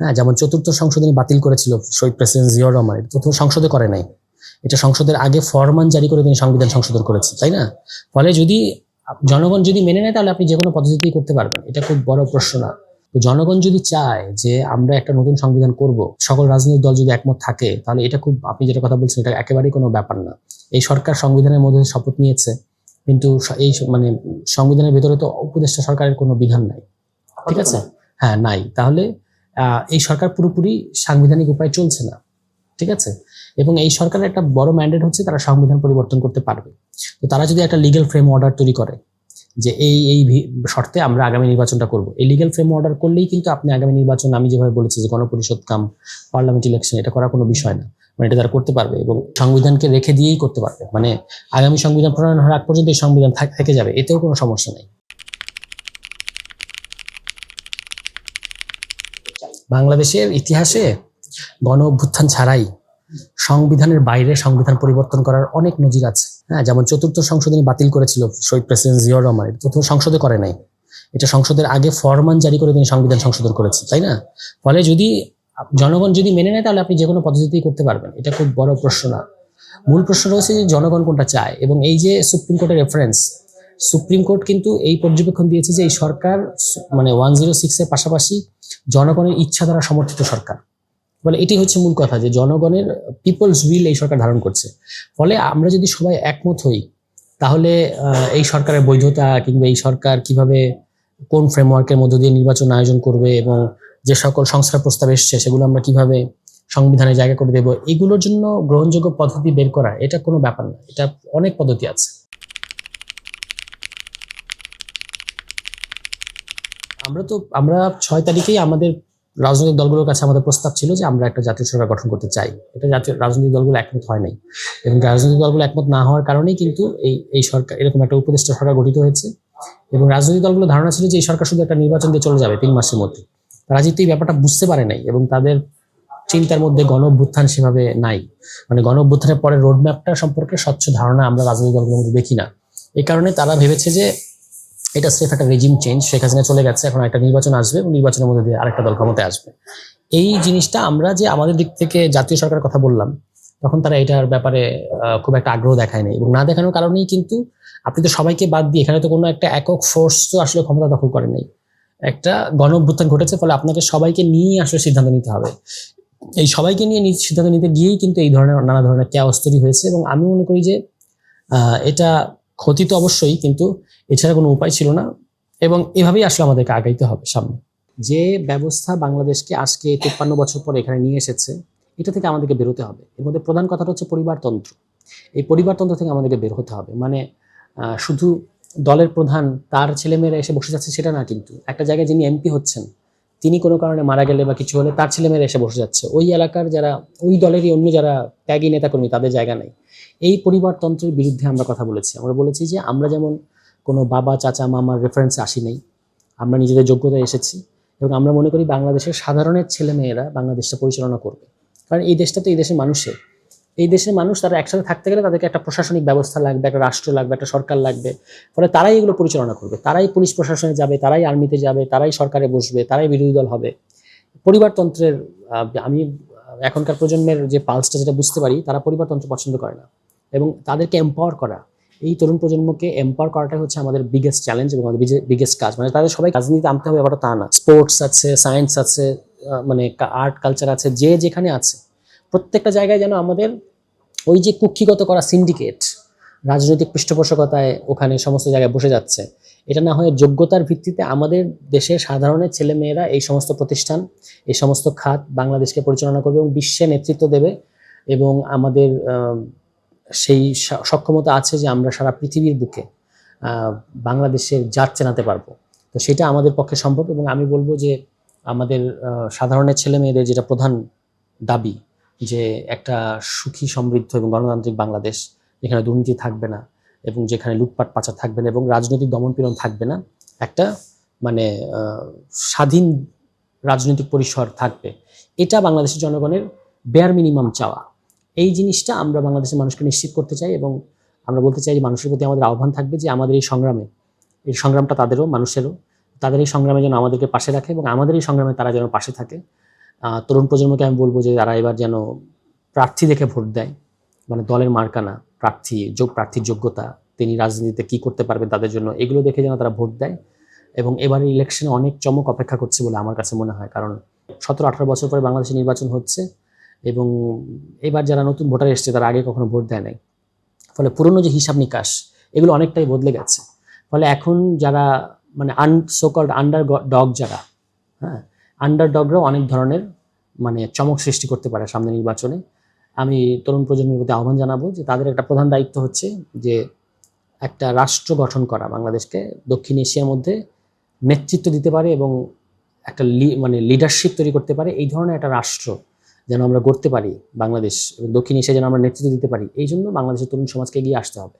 হ্যাঁ যেমন চতুর্থ সংশোধনী বাতিল করেছিল শহীদ প্রেসিডেন্ট জিয়াউর রহমান। তো সংসদে করে নাই। এটা সংসদের আগে ফরমান জারি করে তিনি সংবিধান সংশোধন করেছেন, তাই না? ফলে যদি জনগণ যদি মেনে নেয়, তাহলে আপনি যে কোনো পদ্ধতিতেই করতে পারবেন। এটা খুব বড় প্রশ্ন না। তো জনগণ যদি চায় যে আমরা একটা নতুন সংবিধান করব, সকল রাজনৈতিক দল যদি একমত থাকে, তাহলে এটা খুব, আপনি যেটা কথা বলছেন, এটা একেবারেই কোনো ব্যাপার না। এই সরকার সংবিধানের মধ্যে শপথ নিয়েছে, কিন্তু এই মানে সংবিধানের ভেতরে তো উপদেষ্টা সরকারের কোনো বিধান নাই। ঠিক আছে? হ্যাঁ নাই। তাহলে এই সরকার পুরোপুরি সাংবিধানিক উপায় চলছে না, ঠিক আছে? এবং এই সরকারের একটা বড় ম্যান্ডেট হচ্ছে তারা সংবিধান পরিবর্তন করতে পারবে। তো তারা যদি একটা লিগ্যাল ফ্রেম অর্ডার তৈরি করে, যে এই এই শর্তে আমরা আগামী নির্বাচনটা করব, এই লিগ্যাল ফ্রেম অর্ডার করলেই কিন্তু আপনি আগামী নির্বাচন, আমি যেভাবে বলেছি যে গণপরিষদ কাম পার্লামেন্ট ইলেকশন এটা করার কোনো বিষয় না। মানে এটা তারা করতে পারবে এবং সংবিধানকে রেখে দিয়েই করতে পারবে। মানে আগামী সংবিধান প্রণয়ন হওয়ার আগ পর্যন্ত এই সংবিধান থেকে যাবে, এতেও কোনো সমস্যা নেই। বাংলাদেশের ইতিহাসে গণ অভ্যুত্থান ছাড়াই সংবিধানের বাইরে সংবিধান পরিবর্তন করার অনেক নজির আছে। হ্যাঁ যেমন চতুর্থ সংশোধনী বাতিল করেছিল শহীদ প্রেসিডেন্ট জিয়াউর রহমান। এটা তো সংসদে করে নাই। এটা সংসদের আগে ফরমান জারি করে তিনি সংবিধান সংশোধন করেছে তাই না? ফলে যদি জনগণ যদি মেনে নেয়, তাহলে আপনি যে কোনো পদ্ধতিতেই করতে পারবেন। এটা খুব বড় প্রশ্ন না। মূল প্রশ্ন রয়েছে যে জনগণ কোনটা চায়? এবং এই যে সুপ্রিম কোর্টের রেফারেন্স সুপ্রিম কোর্ট কিন্তু এই পর্যবেক্ষণ দিয়েছে যে এই সরকার মানে ওয়ান জিরো সিক্সের পাশাপাশি জনগণের ইচ্ছা দ্বারা সমর্থিত সরকার। ফলে এটি হচ্ছে মূল কথা যে জনগণের পিপলস উইল এই সরকার ধারণ করছে। ফলে আমরা যদি সবাই একমত হই, তাহলে এই সরকারের বৈধতা কিংবা এই সরকার কীভাবে কোন ফ্রেমওয়ার্কের মধ্য দিয়ে নির্বাচন আয়োজন করবে এবং যে সকল সংস্কার প্রস্তাব এসছে, সেগুলো আমরা কীভাবে সংবিধানে জায়গা করে দেব, এগুলোর জন্য গ্রহণযোগ্য পদ্ধতি বের করা এটা কোনো ব্যাপার না। এটা অনেক পদ্ধতি আছে। আমরা তো, আমরা ছয় তারিখেই আমাদের রাজনৈতিক দলগুলোর কাছে আমাদের প্রস্তাব ছিল যে আমরা একটা জাতীয় সরকার গঠন করতে চাই। এটা জাতীয়, রাজনৈতিক দলগুলো একমত হয় নাই। এবং রাজনৈতিক দলগুলো একমত না হওয়ার কারণেই কিন্তু এই এই সরকার, এরকম একটা উপদেষ্টা সরকার গঠিত হয়েছে। এবং রাজনৈতিক দলগুলো ধারণা ছিল যে এই সরকার শুধু একটা নির্বাচন দিয়ে চলে যাবে তিন মাসের মধ্যে। তারা যেহেতু এই ব্যাপারটা বুঝতে পারে নাই এবং তাদের চিন্তার মধ্যে গণ অভ্যুত্থান সেভাবে নাই। মানে গণ অভ্যুত্থানের পরে রোডম্যাপটা সম্পর্কে স্বচ্ছ ধারণা আমরা রাজনৈতিক দলগুলোর মধ্যে দেখি না। এই কারণে তারা ভেবেছে যে এটা স্রেফ একটা রেজিম চেঞ্জ শেখ হাসিনা চলে গেছে, এখন একটা নির্বাচন আসবে এবং নির্বাচনের মধ্যে দিয়ে আরেকটা দল ক্ষমতায় আসবে। এই জিনিসটা আমরা যে আমাদের দিক থেকে জাতীয় সরকারের কথা বললাম, তখন তারা এটার ব্যাপারে খুব একটা আগ্রহ দেখায় নাই। এবং না দেখানোর কারণেই কিন্তু আপনি তো সবাইকে বাদ দিয়ে, এখানে তো কোনো একটা একক ফোর্স তো আসলে ক্ষমতা দখল করে নাই। একটা গণ অভ্যুত্থান ঘটেছে, ফলে আপনাকে সবাইকে নিয়েই আসলে সিদ্ধান্ত নিতে হবে। এই সবাইকে নিয়ে সিদ্ধান্ত নিতে গিয়েই কিন্তু এই ধরনের, নানা ধরনের ক্যাওস তৈরি হয়েছে। এবং আমি মনে করি যে এটা ক্ষতি তো অবশ্যই, কিন্তু এছাড়া কোনো উপায় ছিল না এবং এভাবেই আসলে আমাদেরকে আগাইতে হবে সামনে। যে ব্যবস্থা বাংলাদেশকে আজকে তেপ্পান্ন বছর পর এখানে নিয়ে এসেছে, এটা থেকে আমাদেরকে বেরোতে হবে। এর মধ্যে প্রধান কথাটা হচ্ছে পরিবারতন্ত্র এই পরিবারতন্ত্র থেকে আমাদেরকে বের হতে হবে। মানে শুধু দলের প্রধান, তার ছেলেমেয়েরা এসে বসে যাচ্ছে সেটা না কিন্তু। একটা জায়গায় যিনি এমপি হচ্ছেন তিনি কোনো কারণে মারা গেলে বা কিছু হলে তার ছেলেমেয়েরা এসে বসে যাচ্ছে। ওই এলাকার যারা, ওই দলেরই অন্য যারা ত্যাগী নেতাকর্মী তাদের জায়গা নেই। এই পরিবারতন্ত্রের বিরুদ্ধে আমরা কথা বলেছি। আমরা বলেছি যে আমরা যেমন কোনো বাবা, চাচা, মামার রেফারেন্স আসি নেই, আমরা নিজেদের যোগ্যতায় এসেছি এবং আমরা মনে করি বাংলাদেশের সাধারণের ছেলেমেয়েরা বাংলাদেশটা পরিচালনা করবে। কারণ এই দেশটা তো এই দেশের মানুষের। এই দেশের মানুষ তারা একসাথে থাকতে গেলে তাদেরকে একটা প্রশাসনিক ব্যবস্থা লাগবে, একটা রাষ্ট্র লাগবে, একটা সরকার লাগবে। ফলে তারাই এগুলো পরিচালনা করবে। তারাই পুলিশ প্রশাসনে যাবে, তারাই আর্মিতে যাবে, তারাই সরকারে বসবে, তারাই বিরোধী দল হবে। পরিবারতন্ত্রের আমি এখনকার প্রজন্মের যে পালসটা যেটা বুঝতে পারি, তারা পরিবারতন্ত্র পছন্দ করে না। এবং তাদেরকে এম্পাওয়ার করা। এই তরুণ প্রজন্মকে এম্পাওয়ার করাটাই হচ্ছে আমাদের বিগেস্ট চ্যালেঞ্জ এবং আমাদের বিগেস্ট কাজ। মানে তাদের সবাই রাজনীতিতে আনতে হবে, ব্যাপারটা তা না। স্পোর্টস আছে সায়েন্স আছে মানে আর্ট কালচার আছে, যে যেখানে আছে। প্রত্যেকটা জায়গায় যেন আমাদের ওই যে কুক্ষিগত করা সিন্ডিকেট রাজনৈতিক পৃষ্ঠপোষকতায় ওখানে সমস্ত জায়গায় বসে যাচ্ছে, এটা না হয়ে যোগ্যতার ভিত্তিতে আমাদের দেশের সাধারণের ছেলেমেয়েরা এই সমস্ত প্রতিষ্ঠান, এই সমস্ত খাত বাংলাদেশকে পরিচালনা করবে এবং বিশ্বে নেতৃত্ব দেবে এবং আমাদের সেই সক্ষমতা আছে যে আমরা সারা পৃথিবীর বুকে বাংলাদেশের জাত চেনাতে পারব। তো সেটা আমাদের পক্ষে সম্ভব এবং আমি বলব যে আমাদের সাধারণের ছেলে মেয়েদের যেটা প্রধান দাবি যে একটা সুখী, সমৃদ্ধ এবং গণতান্ত্রিক বাংলাদেশ যেখানে দুর্নীতি থাকবে না এবং যেখানে লুটপাট পাচার থাকবে না এবং রাজনৈতিক দমনপীড়ন থাকবে না, একটা মানে স্বাধীন রাজনৈতিক পরিসর থাকবে। এটা বাংলাদেশের জনগণের বেয়ার মিনিমাম চাওয়া। এই জিনিসটা আমরা বাংলাদেশের মানুষকে নিশ্চিত করতে চাই এবং আমরা বলতে চাই যে মানুষের প্রতি আমাদের আহ্বান থাকবে যে আমাদের এই সংগ্রামে, এই সংগ্রামটা তাদেরও, মানুষেরও, তাদের এই সংগ্রামে যেন আমাদেরকে পাশে রাখে এবং আমাদের এই সংগ্রামে তারা যেন পাশে থাকে। তরুণ প্রজন্মকে আমি বলব যে তারা এবার যেন প্রার্থী দেখে ভোট দেয় মানে দলের মার্কানা প্রার্থী, যোগ, প্রার্থীর যোগ্যতা, তিনি রাজনীতিতে কি করতে পারবেন তাদের জন্য, এগুলো দেখে যেন তারা ভোট দেয়। এবং এবারের ইলেকশনে অনেক চমক অপেক্ষা করছে বলে আমার কাছে মনে হয়, কারণ সতেরো আঠারো বছর পরে বাংলাদেশে নির্বাচন হচ্ছে এবং এবার যারা নতুন ভোটার এসছে তারা আগে কখনো ভোট দেয় নাই। ফলে পুরনো যে হিসাব নিকাশ, এগুলো অনেকটাই বদলে গেছে। ফলে এখন যারা মানে আন সোকল্ড আন্ডার ডগ যারা হ্যাঁ আন্ডার ডগরাও অনেক ধরনের মানে চমক সৃষ্টি করতে পারে সামনে নির্বাচনে। আমি তরুণ প্রজন্মের প্রতি আহ্বান জানাব যে তাদের একটা প্রধান দায়িত্ব হচ্ছে যে একটা রাষ্ট্র গঠন করা বাংলাদেশকে দক্ষিণ এশিয়ার মধ্যে নেতৃত্ব দিতে পারে এবং একটা মানে লিডারশিপ তৈরি করতে পারে। এই ধরনের একটা রাষ্ট্র যেন আমরা গড়তে পারি বাংলাদেশ দক্ষিণ এশিয়া যেন আমরা নেতৃত্ব দিতে পারি, এই জন্য বাংলাদেশের তরুণ সমাজকে এগিয়ে আসতে হবে।